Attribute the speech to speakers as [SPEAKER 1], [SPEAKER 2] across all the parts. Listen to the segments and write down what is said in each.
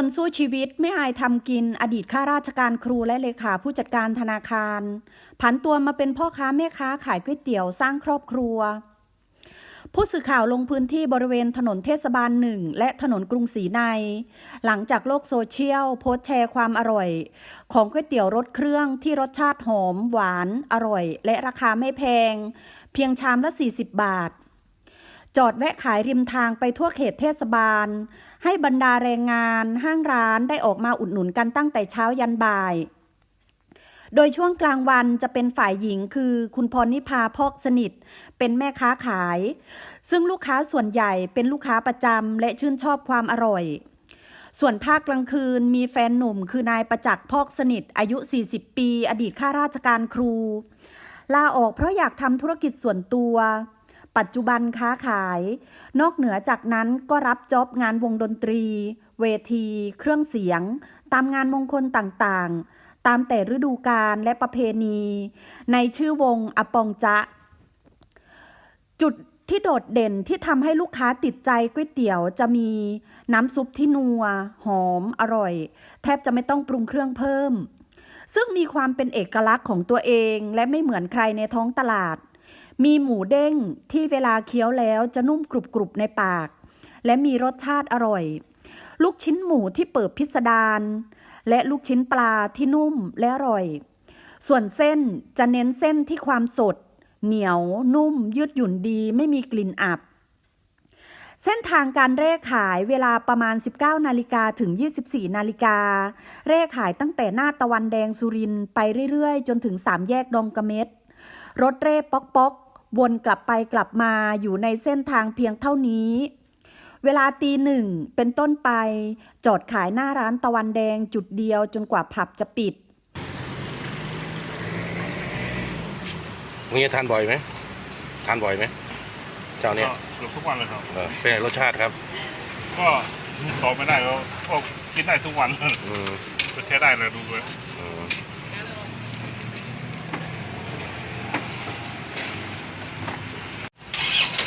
[SPEAKER 1] คนสู้ชีวิตไม่อายทำกิน อดีตข้าราชการครูและเลขาผู้จัดการธนาคาร ผันตัวมาเป็นพ่อค้าแม่ค้าขายก๋วยเตี๋ยวสร้างครอบครัว ผู้สื่อข่าวลงพื้นที่บริเวณถนนเทศบาลหนึ่งและถนนกรุงศรีใน หลังจากโลกโซเชียลโพสแชร์ความอร่อย ของก๋วยเตี๋ยวรสเครื่องที่รสชาติหอม หวาน อร่อย และราคาไม่แพง เพียงชามละ 40 บาท จอดแวะขายริมทางไปทั่วเขตเทศบาล ให้บรรดาแรงงานห้างร้านได้ออกมาอุดหนุนกันตั้งแต่เช้ายันบ่าย โดยช่วงกลางวันจะเป็นฝ่ายหญิงคือคุณพรนิพาพอกสนิท เป็นแม่ค้าขาย ซึ่งลูกค้าส่วนใหญ่เป็นลูกค้าประจำและชื่นชอบความอร่อย ส่วนภาคกลางคืนมีแฟนหนุ่มคือนายประจักษ์พอกสนิท อายุ 40 ปี อดีตข้าราชการครู ลาออกเพราะอยากทำธุรกิจส่วนตัว ปัจจุบันค้าขาย นอกเหนือจากนั้นก็รับจ็อบงานวงดนตรี เวที เครื่องเสียง ตามงานมงคลต่างๆ ตามแต่ฤดูกาลและประเพณี ในชื่อวงอปองจะ จุดที่โดดเด่นที่ทำให้ลูกค้าติดใจก๋วยเตี๋ยวจะมีน้ำซุปที่นัว หอม อร่อย แทบจะไม่ต้องปรุงเครื่องเพิ่ม ซึ่งมีความเป็นเอกลักษณ์ของตัวเองและไม่เหมือนใครในท้องตลาด มีหมูเด้งที่เวลาเคี้ยวแล้วจะนุ่มกรุบๆในปาก และมีรสชาติอร่อย ลูกชิ้นหมูที่เปิดพิสดารและลูกชิ้นปลาที่นุ่มและอร่อย ส่วนเส้นจะเน้นเส้นที่ความสด เหนียวนุ่ม ยืดหยุ่นดีไม่มีกลิ่นอับ เส้นทางการเร่ขายเวลาประมาณ 19 นาฬิกาถึง 24 นาฬิกา เร่ขายตั้งแต่หน้าตะวันแดงสุรินไปเรื่อยๆ จนถึงสามแยกดองกระเม็ด รถเร่ป๊อกป๊อกวนกลับไปกลับมาอยู่ในเส้นทางเพียงเท่านี้ เวลาตีหนึ่งเป็นต้นไป จอดขายหน้าร้านตะวันแดงจุดเดียวจนกว่าผับจะปิด
[SPEAKER 2] มึงจะทานบ่อยไหมทานบ่อยไหมเจ้าเนี้ย
[SPEAKER 3] ก็เกือบทุกวันเลยครับ
[SPEAKER 2] เออเป็นไงรสชาติครับ
[SPEAKER 3] ก็ตอบไม่ได้ก็ก็กินได้ทุกวัน
[SPEAKER 2] อืม
[SPEAKER 3] ก็ใช้ได้เลยดูเลย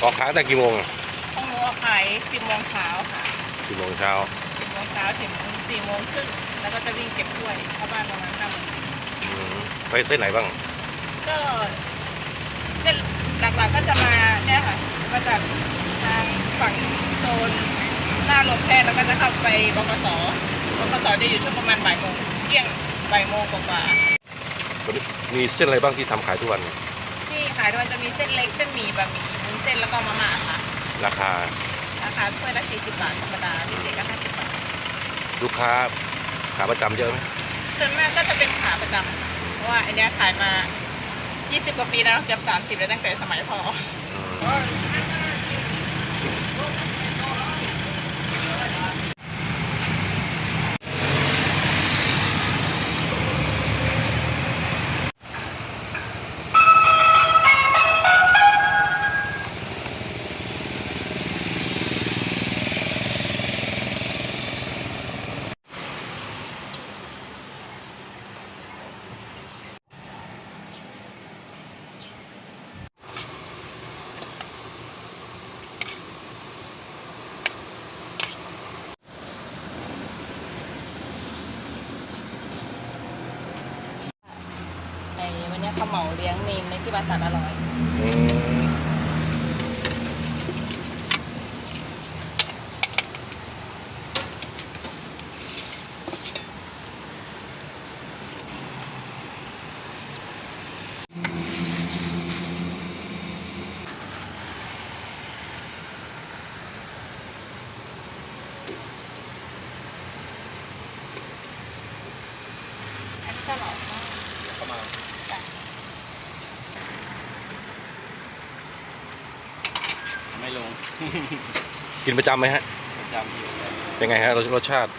[SPEAKER 2] อืมออกขายตั้งแต่กี่โมงอะ
[SPEAKER 4] ของหนูขาย10โมงเช้าค่ะ
[SPEAKER 2] กี่โมงเช้า
[SPEAKER 4] 10โมงเช้าถึง4โมงครึ่งแล้วก็จะวิ่งเก็บถ้วยเข้าบ้านประมาณ9โมง
[SPEAKER 2] อืมไปเส้นไหนบ้าง
[SPEAKER 4] ก็เส้นหลักๆก็จะมาเนี่ยค่ะมาจากทางฝั่งโซนหน้าโรงแพทย์แล้วก็จะเข้าไปบกสบกสจะอยู่ช่วงประมาณบ่ายโมงเที่ยงบ่ายโมงกว่า
[SPEAKER 2] มีเส้นอะไรบ้างที่ทำขายทุกวัน
[SPEAKER 4] ๆที่ขายด้วยจะมีเส้นเล็กเส้นหมี่บะหมี่วุ้น เส้นแล้วก็มาม่าค่ะ
[SPEAKER 2] ราคา
[SPEAKER 4] ราคาถ้วยละ40 บาทธรรมดาพิเศษก็50 บาท
[SPEAKER 2] ลูกค้าขาประจำเยอะไหม
[SPEAKER 4] ส่วนมากก็จะเป็นขาประจำค่ะเพราะว่าอันเนี้ยขายมา 20 กว่าปีแล้วเกือบ 30 แล้วตั้งแต่สมัยพอ
[SPEAKER 2] อืม
[SPEAKER 4] ไอ้วันนี้เขาเหมาเลี้ยงเนมในที่บาสันอร่อย
[SPEAKER 2] อืม
[SPEAKER 4] อันนี้ก็หล่อมากจ้ะ
[SPEAKER 5] ไม่ลง
[SPEAKER 2] กินประจำไหมฮะ
[SPEAKER 5] ประจำอยู่แล้ว
[SPEAKER 2] เป็นไงฮะรสรสชาติ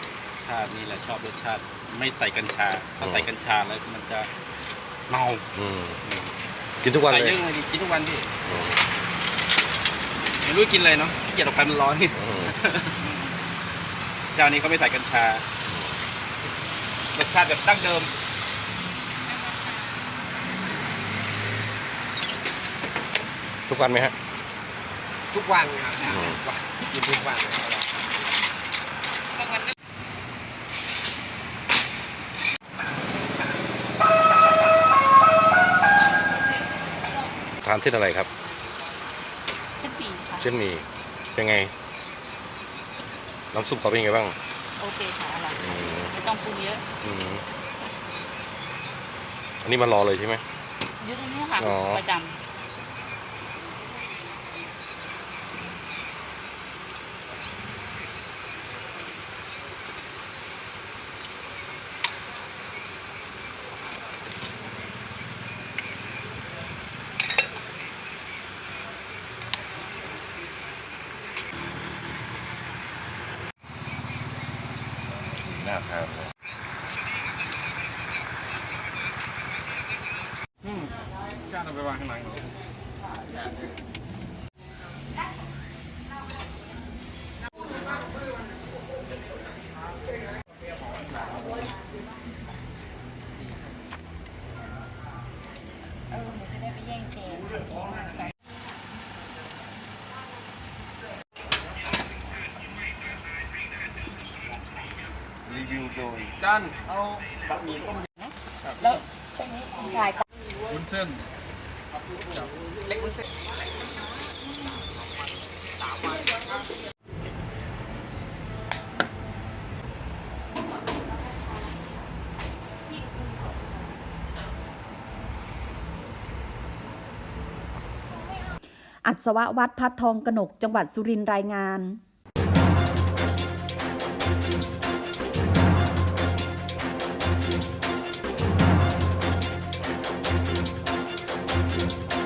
[SPEAKER 5] ชาตินี่แหละชอบรสชาติ ไม่ใส่กัญชา ถ้าใส่กัญชาแล้วมันจะเมา
[SPEAKER 2] อืมกินทุกวัน
[SPEAKER 5] ใส่
[SPEAKER 2] เลย
[SPEAKER 5] เยอะเลยดิกินทุกวันพี่
[SPEAKER 2] อืม
[SPEAKER 5] ไม่รู้กินอะไรเนาะขี้เกียจออกไปมันร้อน
[SPEAKER 2] อืม
[SPEAKER 5] เจ้านี้เขาไม่ใส่กัญชารสชาติแบบดั้งเดิม
[SPEAKER 2] ทุกวันไหมฮะ
[SPEAKER 5] ทุกวันครับทุกวัน
[SPEAKER 4] กินทุกวันทา
[SPEAKER 2] นเส้นอะไรครับ
[SPEAKER 6] เส้นหมี่ค่ะ
[SPEAKER 2] เส้นหมี่เป็นไง น้ำซุปเขาเป็นไงบ้าง
[SPEAKER 6] โอเคค่ะอร่อยไม่ต้องปรุงเยอะ
[SPEAKER 2] อันนี้มารอเลยใช่ไหม
[SPEAKER 6] ยืดตรงนี้ค่ะประจำ
[SPEAKER 2] หน้าทานเลย
[SPEAKER 7] อืมจ้างเอาไปวางข้างหลังำ
[SPEAKER 6] เออหนูจะได้ไปแย่งแกงแกงมากกัน
[SPEAKER 8] รี วิวโดยจ้านเอาบะหมี่ต้ม
[SPEAKER 6] แล้วช่วงนี้คุณชายก็
[SPEAKER 7] วุ้นเส้น
[SPEAKER 8] เล็กวุ้นเส้น
[SPEAKER 1] อัศววัดพัดทองกนกจังหวัดสุรินทร์รายงาน